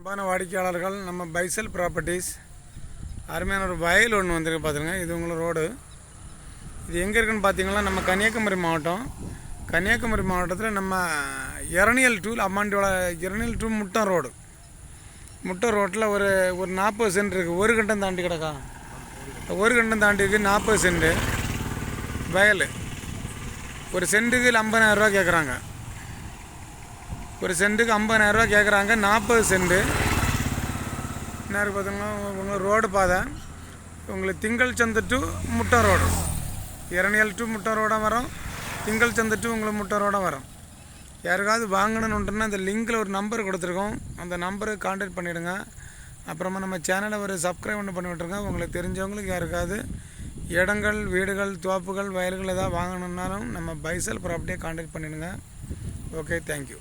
அன்பான வாடிக்கையாளர்கள் நம்ம பைசல் ப்ராப்பர்ட்டிஸ் அருமையான ஒரு வயல் ஒன்று வந்திருக்கு பார்த்துருங்க இது உங்களோட ரோடு. இது எங்கே இருக்குன்னு பார்த்தீங்கன்னா நம்ம கன்னியாகுமரி மாவட்டம். கன்னியாகுமரி மாவட்டத்தில் நம்ம இரணியல் டூ அம்மாண்டியோட இரணியல் டூ முட்டம் ரோடு. முட்டம் ரோட்டில் ஒரு ஒரு நாற்பது சென்ட் இருக்குது ஒரு கண்டம் தாண்டி கிடக்கா? ஒரு கண்டம் தாண்டி இருக்குது நாற்பது சென்ட். வயல். ஒரு சென்ட்டுக்கு ஐம்பதாயிரரூவா கேட்குறாங்க ஒரு சென்ட்டுக்கு ஐம்பதாயிரரூவா கேட்குறாங்க நாற்பது சென்ட்டு. என்ன இருக்குது பார்த்தீங்கன்னா உங்கள் ரோடு பாதை. உங்களுக்கு Thingal Santhu to Muttai road Eraniel to Muttai ரோடாக வரும். திங்கள் சந்து டு உங்களுக்கு முட்டை ரோடாக வரும். யாருக்காவது வாங்கணுன்னுட்டுனா அந்த லிங்கில் ஒரு நம்பர் கொடுத்துருக்கோம். அந்த நம்பருக்கு காண்டாக்ட் பண்ணிவிடுங்க அப்புறமா நம்ம சேனலை ஒரு சப்ஸ்கிரைப் ஒன்று பண்ணி விட்ருங்க உங்களுக்கு தெரிஞ்சவங்களுக்கு யாருக்காவது இடங்கள் வீடுகள் தோப்புகள் வயல்கள் எதாவது வாங்கணுன்னாலும் நம்ம பைசல் ப்ராப்பர்ட்டியை காண்டாக்ட் பண்ணிவிடுங்க ஓகே தேங்க்யூ